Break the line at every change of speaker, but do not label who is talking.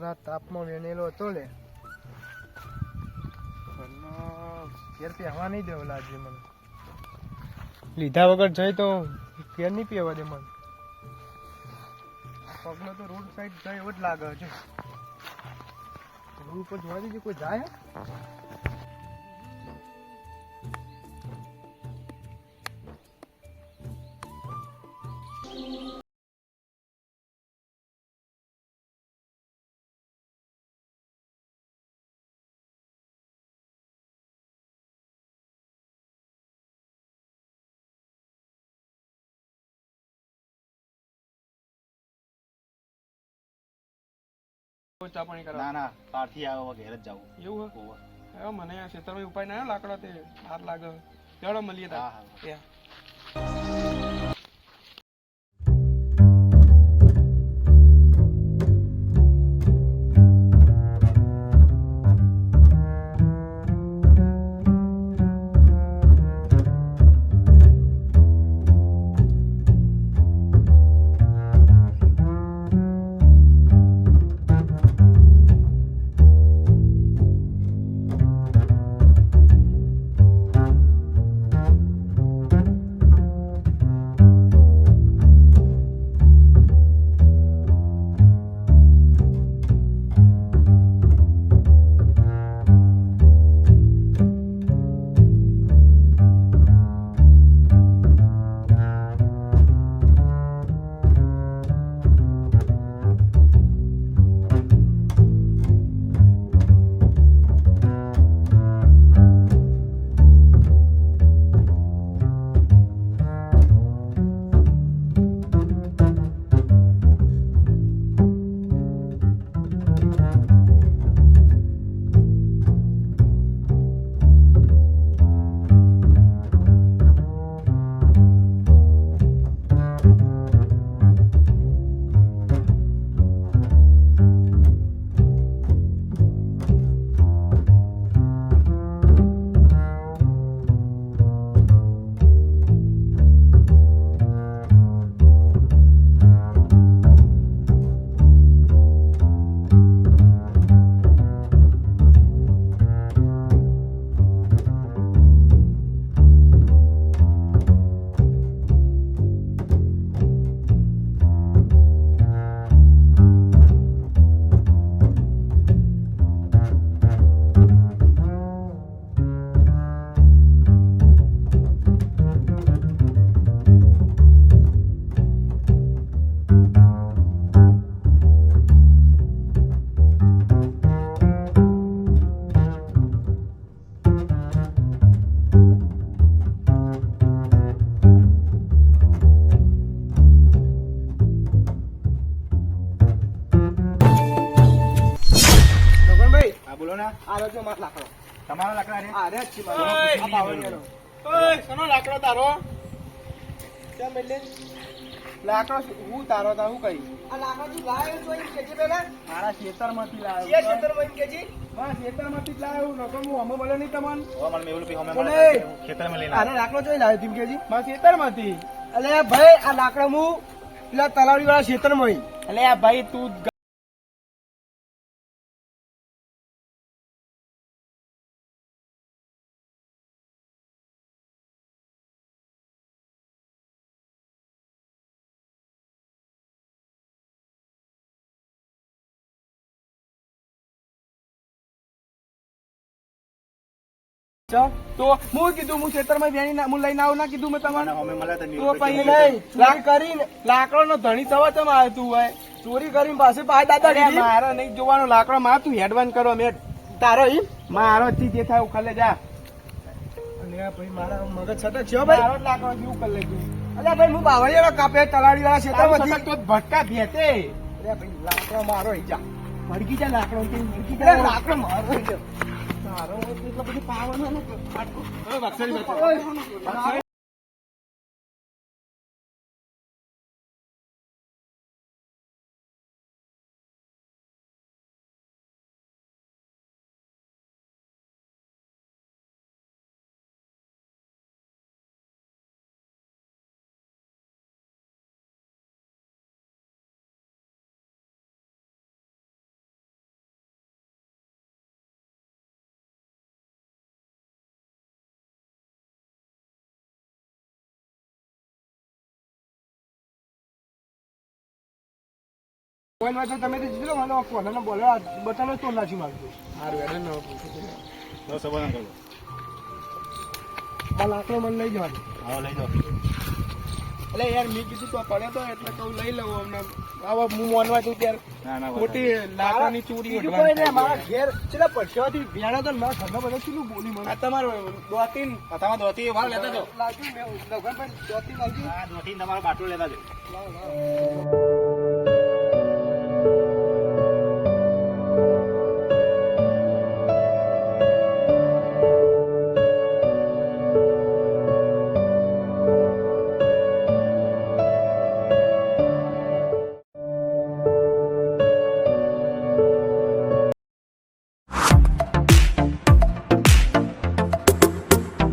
ખરા તાપમાં વેનેલો હતો લે. ઘેર પહેવા નહીં દેવો લાગે મને. લીધા વગર જઈ તો ઘેર નહીં પહેવા દે મને. પગનો તો રોડ સાઈડ જાય એવો જ લાગે છે. રોડ ઉપર જોવા દેજે કોઈ જાય? ચા પાણી કરાવ?
ના ના બહારથી આવ્યો ઘેર જ જાવું
એવું
હોવે.
હે મને આ ખેતરમાં ઉપાય ના લાકડા તે હાથ લાગે. ચડો મળીએ
હા, હા. હા બોલો ને
આ રહ્યો માર લાકડો
તમારા લાકડા રે
આ રહ્યા છે મારો. આ બાવળિયાનો. ઓય, શેનો લાકડો તારો? કેમ એટલે? લાકડો હું તારો તાર હું કરી આ લાકડો તું લાવ્યો છો એમ કેજે પેલા?
મારા ખેતરમાંથી લાવ્યો
કે ખેતરમાં એમ
હા ખેતરમાંથી જ લાવ્યો નકર હું અમે બોલ્યો નહીં તમને. હવે મને મેહુલ ભાઈ અમે
બોલે.
ખેતરમાં લઈને
આને લાકડો જોઈ લાવ્યો તીમ કેજી? મારા ખેતરમાંથી. અલે ભાઈ આ લાકડો હું પેલા તલાવડી વાળા ખેતરમાં
એટલે ભાઈ તું
તો હું કીધું હું ખેતરમાં માં ના હું લઈને આવું ના કીધું મેં તમને?
અમે મળ્યા
તો પછી નહીં ચોરી કરીને લાકડો નો ધણી થવા તમે આવ્યો તું હોય. ચોરી કરીને પાસે પાસે દાદા મારે નહીં જોવાનો લાકડો માં તું હેડવાન કરો મેં તારો ઈ. મારો થી જે થાય ઉખલે જા. અને ભાઈ મારા મગજ છટક છે ભાઈ. મારો લાકડો જેવું કરી લેજો અલ્યા ભાઈ હું બાવળિયાનો કાપે તલાડી વાળા ક્ષેત્રમાંથી તો ભટકા ભેતે અરે ભાઈ લાકડો મારો ઈ જા. ભડકી જા લાકડો ભડકી જા લાકડો મારો ઈ જા. તારો એટલો બધું પાવાનો નથી આટલું. કોઈનમાં તો તમે તો જીતલો મને કોનાનો બોલે બતાનો તો નાખી માંગતો હારું એને ન
તો સબન કરો
આ લાકડો મને લઈ જવાનું
હા લઈ જાઓ.
એટલે યાર મેં કીધું તો પડે તો એટલે કહું લઈ લઉં અમને. હવે હું મોનવા છું ત્યારે
ના ના
ખોટી લાકડાની ચોરી
કોઈ મારા. ઘેર છેલ્લા પરસેવાથી
ભેણા તો મારા ઘરના બધા કેટલું બોલી મને.
આ તમારો દોતીન
તમારે દોતી વાર લેતા જાઓ.
લાગ્યું મેં લગનભાઈ દોતી લાગ્યું.
હા દોતી તમારો બાટલો લેતા
લાવ.